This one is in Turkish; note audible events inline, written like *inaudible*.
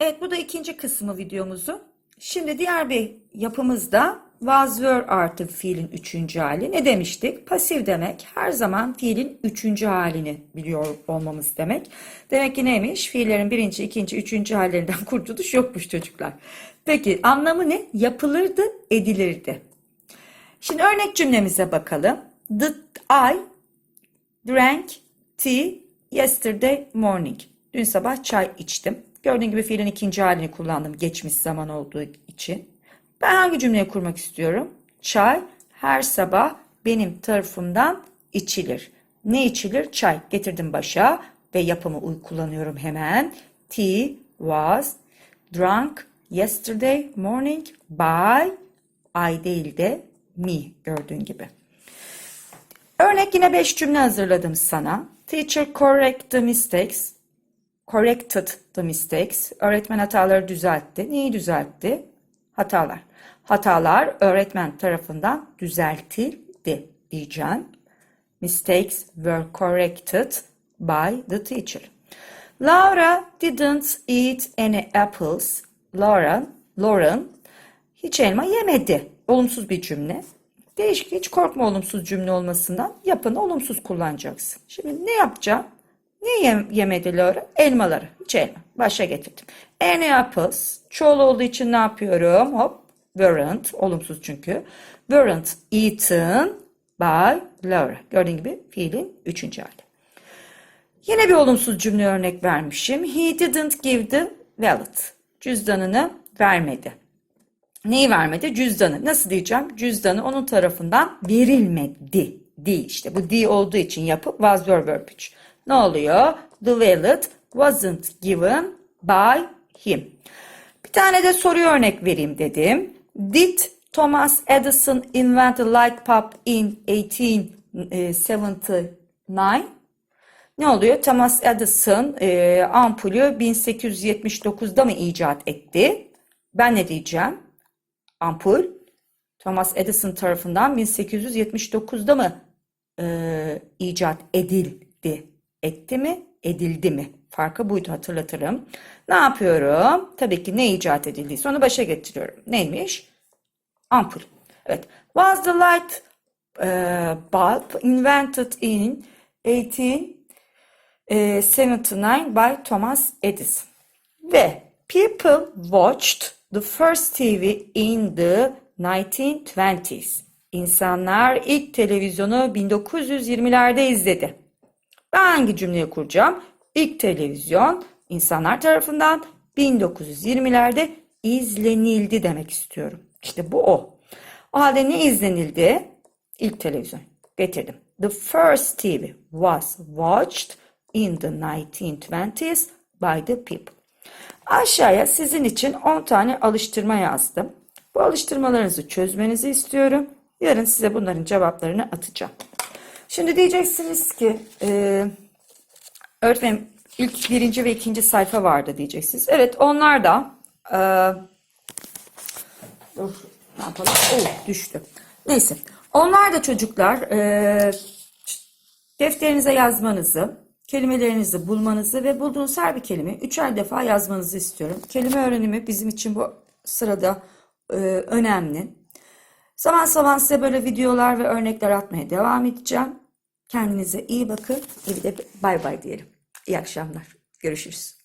Evet bu da ikinci kısmı videomuzu. Şimdi diğer bir yapımızda was were artı fiilin üçüncü hali. Ne demiştik? Pasif demek her zaman fiilin üçüncü halini biliyor olmamız demek. Demek ki neymiş? Fiillerin birinci, ikinci, üçüncü hallerinden *laughs* kurtuluş yokmuş çocuklar. Peki anlamı ne? Yapılırdı, edilirdi. Şimdi örnek cümlemize bakalım. Did I drank tea yesterday morning. Dün sabah çay içtim. Gördüğün gibi fiilin ikinci halini kullandım geçmiş zaman olduğu için. Ben hangi cümleyi kurmak istiyorum? Çay her sabah benim tarafımdan içilir. Ne içilir? Çay. Getirdim başa ve yapımı uy kullanıyorum hemen. Tea was drunk yesterday morning by I değil de me gördüğün gibi. Örnek yine 5 cümle hazırladım sana. Teacher correct the mistakes. Corrected the mistakes. Öğretmen hataları düzeltti. Neyi düzeltti? Hatalar. Hatalar öğretmen tarafından düzeltildi diyeceğim. Mistakes were corrected by the teacher. Laura didn't eat any apples. Lauren, Lauren hiç elma yemedi. Olumsuz bir cümle. Değişik hiç korkma olumsuz cümle olmasından. Yapını olumsuz kullanacaksın. Şimdi ne yapacağım? Ne yem yemedi? Elmaları. Hiç elma. Başa getirdim. Any apples. Çoğul olduğu için ne yapıyorum? Hop. Weren't. Olumsuz çünkü. Weren't eaten by Laura. Gördüğün gibi fiilin üçüncü hali. Yine bir olumsuz cümle örnek vermişim. He didn't give the wallet. Cüzdanını vermedi. Neyi vermedi? Cüzdanı. Nasıl diyeceğim? Cüzdanı onun tarafından verilmedi. Di işte. Bu di olduğu için yapıp was were verb 3. Ne oluyor? The wallet wasn't given by him. Bir tane de soruyu örnek vereyim dedim. Did Thomas Edison invent the light bulb in 1879? Ne oluyor? Thomas Edison e, ampulü 1879'da mı icat etti? Ben ne diyeceğim? Ampul Thomas Edison tarafından 1879'da mı e, icat edildi? Etti mi? Edildi mi? Farkı buydu hatırlatırım. Ne yapıyorum? Tabii ki ne icat edildiyse onu başa getiriyorum. Neymiş? Ampul. Evet. Was the light e, bulb invented in 1879 by Thomas Edison? Ve people watched the first TV in the 1920s. İnsanlar ilk televizyonu 1920'lerde izledi. Ben hangi cümleyi kuracağım? İlk televizyon insanlar tarafından 1920'lerde izlenildi demek istiyorum. İşte bu o. O halde ne izlenildi? İlk televizyon. Getirdim. The first TV was watched in the 1920s by the people. Aşağıya sizin için 10 tane alıştırma yazdım. Bu alıştırmalarınızı çözmenizi istiyorum. Yarın size bunların cevaplarını atacağım. Şimdi diyeceksiniz ki e, öğretmenim ilk birinci ve ikinci sayfa vardı diyeceksiniz. Evet onlar da e, dur ne yapalım? Oh, düştü. Neyse. Onlar da çocuklar e, defterinize yazmanızı, kelimelerinizi bulmanızı ve bulduğunuz her bir kelime üçer defa yazmanızı istiyorum. Kelime öğrenimi bizim için bu sırada e, önemli. Zaman zaman size böyle videolar ve örnekler atmaya devam edeceğim. Kendinize iyi bakın. Bir de bay bay diyelim. İyi akşamlar. Görüşürüz.